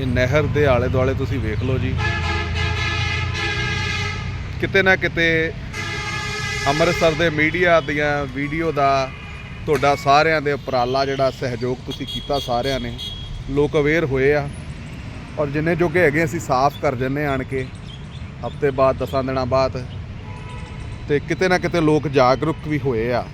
ਇਹ ਨਹਿਰ ਦੇ ਆਲੇ ਦੁਆਲੇ ਤੁਸੀਂ ਵੇਖ ਲਓ ਜੀ। ਕਿਤੇ ਨਾ ਕਿਤੇ ਅੰਮ੍ਰਿਤਸਰ ਦੇ ਮੀਡੀਆ ਦੀਆਂ ਵੀਡੀਓ ਦਾ ਤੁਹਾਡਾ ਸਾਰਿਆਂ ਦੇ ਉਪਰਾਲਾ ਜਿਹੜਾ ਸਹਿਯੋਗ ਤੁਸੀਂ ਕੀਤਾ ਸਾਰਿਆਂ ਨੇ। ਲੋਕ ਅਵੇਅਰ ਹੋਏ ਆ। ਔਰ ਜਿੰਨੇ ਜੋਗੇ ਹੈਗੇ ਅਸੀਂ ਸਾਫ਼ ਕਰ ਜੰਨੇ ਆਣ ਕੇ। ਹਫ਼ਤੇ ਬਾਅਦ, ਦਸਾਂ ਦਿਨਾਂ ਬਾਅਦ। ਤੇ ਕਿਤੇ ਨਾ ਕਿਤੇ ਲੋਕ ਜਾਗਰੂਕ ਵੀ ਹੋਏ ਆ।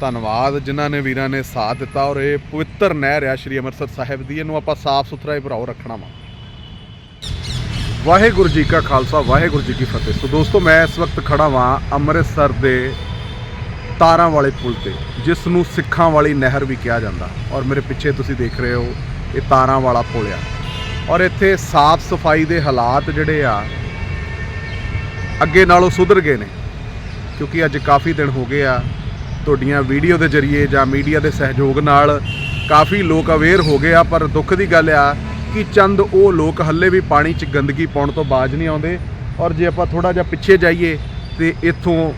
ਧੰਨਵਾਦ ਜਿਨ੍ਹਾਂ ਨੇ ਵੀਰਾਂ ਨੇ ਸਾਥ ਦਿੱਤਾ ਔਰ ਇਹ ਪਵਿੱਤਰ ਨਹਿਰ ਆ ਸ਼੍ਰੀ ਅੰਮ੍ਰਿਤਸਰ ਸਾਹਿਬ ਦੀ। ਇਹਨੂੰ ਆਪਾਂ ਸਾਫ਼ ਸੁਥਰਾ ਹੀ ਭਰਾਓ ਰੱਖਣਾ ਵਾ। ਵਾਹਿਗੁਰੂ ਜੀ ਕਾ ਖਾਲਸਾ, ਵਾਹਿਗੁਰੂ ਜੀ ਕੀ ਫਤਿਹ। ਸੋ ਦੋਸਤੋ, ਮੈਂ ਇਸ ਵਕਤ ਖੜਾ ਵਾਂ ਅੰਮ੍ਰਿਤਸਰ ਦੇ ਤਾਰਾਂ ਵਾਲੇ ਪੁਲ ਤੇ ਜਿਸ ਨੂੰ ਸਿੱਖਾਂ ਵਾਲੀ ਨਹਿਰ ਵੀ ਕਿਹਾ ਜਾਂਦਾ। ਔਰ ਮੇਰੇ ਪਿੱਛੇ ਤੁਸੀਂ ਦੇਖ ਰਹੇ ਹੋ, ਇਹ ਤਾਰਾਂ ਵਾਲਾ ਪੁਲ ਆ। ਔਰ ਇੱਥੇ ਸਾਫ਼ ਸਫ਼ਾਈ ਦੇ ਹਾਲਾਤ ਜਿਹੜੇ ਆ, ਅੱਗੇ ਨਾਲੋਂ ਸੁਧਰ ਗਏ ਨੇ, ਕਿਉਂਕਿ ਅੱਜ ਕਾਫੀ ਦਿਨ ਹੋ ਗਏ ਆ। ਤੁਹਾਡੀਆਂ ਵੀਡੀਓ ਦੇ ਜ਼ਰੀਏ ਜਾਂ ਮੀਡੀਆ ਦੇ ਸਹਿਯੋਗ ਨਾਲ ਕਾਫੀ ਲੋਕ ਅਵੇਅਰ ਹੋ ਗਏ ਆ, ਪਰ ਦੁੱਖ ਦੀ ਗੱਲ ਆ ਕਿ ਚੰਦ ਉਹ ਲੋਕ ਹੱਲੇ ਵੀ ਪਾਣੀ 'ਚ ਗੰਦਗੀ ਪਾਉਣ ਤੋਂ ਬਾਜ ਨਹੀਂ ਆਉਂਦੇ। ਔਰ ਜੇ ਆਪਾਂ ਥੋੜਾ ਜਿਹਾ ਪਿੱਛੇ ਜਾਈਏ ਤੇ ਇੱਥੋਂ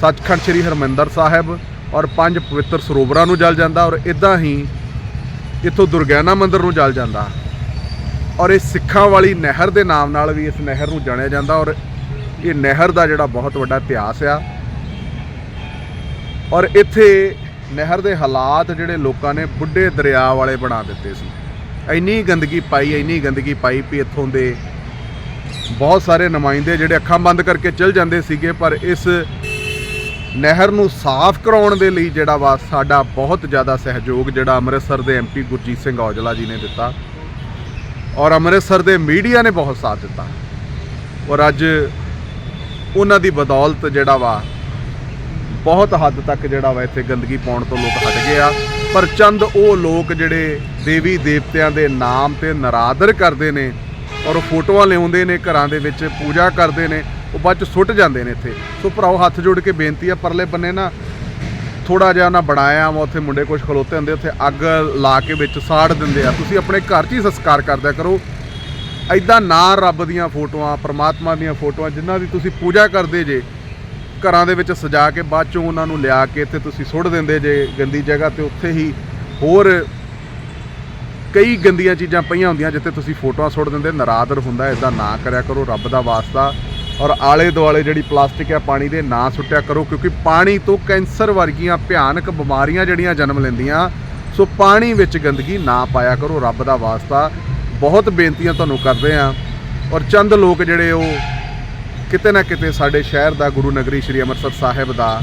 ਸੱਚਖੰਡ ਸ੍ਰੀ ਹਰਮੰਦਰ ਸਾਹਿਬ ਔਰ ਪੰਜ ਪਵਿੱਤਰ ਸਰੋਵਰਾਂ ਨੂੰ ਜਲ ਜਾਂਦਾ ਔਰ ਇਦਾਂ ਹੀ ਇੱਥੋਂ ਦੁਰਗਿਆਨਾ ਮੰਦਿਰ ਨੂੰ ਜਲ ਜਾਂਦਾ। ਔਰ ਇਹ ਸਿੱਖਾਂ ਵਾਲੀ ਨਹਿਰ ਦੇ ਨਾਮ ਨਾਲ ਵੀ ਇਸ ਨਹਿਰ ਨੂੰ ਜਾਣਿਆ ਜਾਂਦਾ ਔਰ ਇਹ ਨਹਿਰ ਦਾ ਜਿਹੜਾ ਬਹੁਤ ਵੱਡਾ ਇਤਿਹਾਸ ਆ ਔਰ ਇੱਥੇ ਨਹਿਰ ਦੇ ਹਾਲਾਤ ਜਿਹੜੇ ਲੋਕਾਂ ਨੇ ਬੁੱਢੇ ਦਰਿਆ ਵਾਲੇ ਬਣਾ ਦਿੱਤੇ ਸੀ। ਇੰਨੀ ਗੰਦਗੀ ਪਾਈ, ਇੰਨੀ ਗੰਦਗੀ ਪਾਈ ਵੀ ਇੱਥੋਂ ਦੇ ਬਹੁਤ ਸਾਰੇ ਨੁਮਾਇੰਦੇ ਜਿਹੜੇ ਅੱਖਾਂ ਬੰਦ ਕਰਕੇ ਚਲ ਜਾਂਦੇ ਸੀਗੇ, ਪਰ ਇਸ ਨਹਿਰ ਨੂੰ ਸਾਫ਼ ਕਰਾਉਣ ਦੇ ਲਈ ਜਿਹੜਾ ਵਾ ਸਾਡਾ ਬਹੁਤ ਜ਼ਿਆਦਾ ਸਹਿਯੋਗ ਜਿਹੜਾ ਅੰਮ੍ਰਿਤਸਰ ਦੇ ਐਮਪੀ ਗੁਰਜੀਤ ਸਿੰਘ ਔਜਲਾ ਜੀ ਨੇ ਦਿੱਤਾ ਔਰ ਅੰਮ੍ਰਿਤਸਰ ਦੇ ਮੀਡੀਆ ਨੇ ਬਹੁਤ ਸਾਥ ਦਿੱਤਾ। ਔਰ ਅੱਜ ਉਹਨਾਂ ਦੀ ਬਦੌਲਤ ਜਿਹੜਾ ਵਾ ਬਹੁਤ ਹੱਦ ਤੱਕ ਜਿਹੜਾ ਵਾ ਇੱਥੇ ਗੰਦਗੀ ਪਾਉਣ ਤੋਂ ਲੋਕ ਹਟ ਗਏ ਆ। ਪਰ ਚੰਦ ਉਹ ਲੋਕ ਜਿਹੜੇ ਦੇਵੀ ਦੇਵਤਿਆਂ ਦੇ ਨਾਮ ਤੇ ਨਰਾਦਰ ਕਰਦੇ ਨੇ ਔਰ ਉਹ ਫੋਟੋਆਂ ਲਿਆਉਂਦੇ ਨੇ, ਘਰਾਂ ਦੇ ਵਿੱਚ ਪੂਜਾ ਕਰਦੇ ਨੇ, ਉਹ ਬਾਅਦ ਚ ਸੁੱਟ ਜਾਂਦੇ ਨੇ ਇੱਥੇ। ਸੋ ਭਰਾਓ, ਹੱਥ ਜੋੜ ਕੇ ਬੇਨਤੀ ਆ, ਪਰਲੇ ਬੰਨੇ ਨਾ ਥੋੜਾ ਜਿਹਾ ਉਹਨਾਂ ਬਣਾਇਆ ਵਾ, ਉੱਥੇ ਮੁੰਡੇ ਕੁਝ ਖਲੋਤੇ ਹੁੰਦੇ, ਉੱਥੇ ਅੱਗ ਲਾ ਕੇ ਵਿੱਚ ਸਾੜ ਦਿੰਦੇ ਆ। ਤੁਸੀਂ ਆਪਣੇ ਘਰ 'ਚ ਹੀ ਸੰਸਕਾਰ ਕਰਦਿਆ ਕਰੋ। ਐਦਾਂ ਨਾ ਰੱਬ ਦੀਆਂ ਫੋਟੋਆਂ, ਪਰਮਾਤਮਾ ਦੀਆਂ ਫੋਟੋਆਂ ਜਿਨ੍ਹਾਂ ਦੀ ਤੁਸੀਂ ਪੂਜਾ ਕਰਦੇ ਜੇ ਘਰਾਂ ਦੇ ਵਿੱਚ ਸਜਾ ਕੇ ਬਾਅਦ ਚੋਂ ਉਹਨਾਂ ਨੂੰ ਲਿਆ ਕੇ ਇੱਥੇ ਤੁਸੀਂ ਸੁੱਟ ਦਿੰਦੇ ਜੇ ਗੰਦੀ ਜਗ੍ਹਾ ਤੇ ਉੱਥੇ ਹੀ ਹੋਰ ਕਈ ਗੰਦੀਆਂ ਚੀਜ਼ਾਂ ਪਈਆਂ ਹੁੰਦੀਆਂ ਜਿੱਥੇ ਤੁਸੀਂ ਫੋਟੋਆਂ ਸੁੱਟ ਦਿੰਦੇ, ਨਰਾਦਰ ਹੁੰਦਾ ਇਦਾਂ ਨਾ ਕਰਿਆ ਕਰੋ, ਰੱਬ ਦਾ ਵਾਸਤਾ। ਔਰ ਆਲੇ ਦੁਆਲੇ ਜਿਹੜੀ ਪਲਾਸਟਿਕ ਹੈ ਪਾਣੀ ਦੇ ਨਾ ਸੁੱਟਿਆ ਕਰੋ, ਕਿਉਂਕਿ ਪਾਣੀ ਤੋਂ ਕੈਂਸਰ ਵਰਗੀਆਂ ਭਿਆਨਕ ਬਿਮਾਰੀਆਂ ਜਿਹੜੀਆਂ ਜਨਮ ਲੈਂਦੀਆਂ, ਸੋ ਪਾਣੀ ਵਿੱਚ ਗੰਦਗੀ ਨਾ ਪਾਇਆ ਕਰੋ, ਰੱਬ ਦਾ ਵਾਸਤਾ। ਬਹੁਤ ਬੇਨਤੀਆਂ ਤੁਹਾਨੂੰ ਕਰਦੇ ਆ। ਔਰ ਚੰਦ ਲੋਕ ਜਿਹੜੇ ਉਹ ਕਿਤੇ ਨਾ ਕਿਤੇ ਸਾਡੇ ਸ਼ਹਿਰ ਦਾ, ਗੁਰੂ ਨਗਰੀ ਸ੍ਰੀ ਅੰਮ੍ਰਿਤਸਰ ਸਾਹਿਬ ਦਾ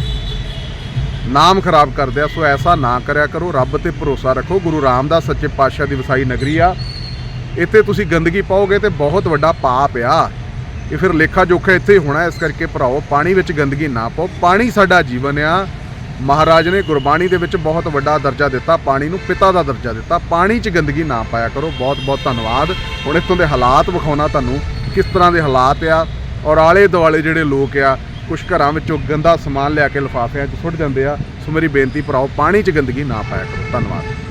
ਨਾਮ ਖਰਾਬ ਕਰਦੇ ਆ ਸੋ ਐਸਾ ਨਾ ਕਰਿਆ ਕਰੋ, ਰੱਬ ਤੇ ਭਰੋਸਾ ਰੱਖੋ। ਗੁਰੂ ਰਾਮਦਾਸ ਸੱਚੇ ਪਾਤਸ਼ਾਹ ਦੀ ਵਸਾਈ ਨਗਰੀ ਆ। ਇੱਥੇ ਤੁਸੀਂ ਗੰਦਗੀ ਪਾਓਗੇ ਤੇ ਬਹੁਤ ਵੱਡਾ ਪਾਪ ਆ। ਇਹ ਫਿਰ ਲੇਖਾ ਜੋਖਾ ਇੱਥੇ ਹੀ ਹੋਣਾ, ਇਸ ਕਰਕੇ ਭਰਾਓ ਪਾਣੀ ਵਿੱਚ ਗੰਦਗੀ ਨਾ ਪਾਓ। ਪਾਣੀ ਸਾਡਾ ਜੀਵਨ ਆ। ਮਹਾਰਾਜ ਨੇ ਗੁਰਬਾਣੀ ਦੇ ਵਿੱਚ ਬਹੁਤ ਵੱਡਾ ਦਰਜਾ ਦਿੱਤਾ, ਪਾਣੀ ਨੂੰ ਪਿਤਾ ਦਾ ਦਰਜਾ ਦਿੱਤਾ। ਪਾਣੀ 'ਚ ਗੰਦਗੀ ਨਾ ਪਾਇਆ ਕਰੋ। ਬਹੁਤ ਬਹੁਤ ਧੰਨਵਾਦ। ਹੁਣ ਇੱਥੋਂ ਦੇ ਹਾਲਾਤ ਵਿਖਾਉਣਾ ਤੁਹਾਨੂੰ ਕਿਸ ਤਰ੍ਹਾਂ ਦੇ ਹਾਲਾਤ ਆ। ਔਰ ਆਲੇ ਦੁਆਲੇ ਜਿਹੜੇ ਲੋਕ ਆ ਕੁਝ ਘਰਾਂ ਵਿੱਚੋਂ ਗੰਦਾ ਸਮਾਨ ਲਿਆ ਕੇ ਲਿਫਾਫਿਆਂ 'ਚ ਸੁੱਟ ਜਾਂਦੇ ਆ। ਸੋ ਮੇਰੀ ਬੇਨਤੀ ਭਰਾਓ, ਪਾਣੀ 'ਚ ਗੰਦਗੀ ਨਾ ਪਾਇਆ ਕਰੋ। ਧੰਨਵਾਦ।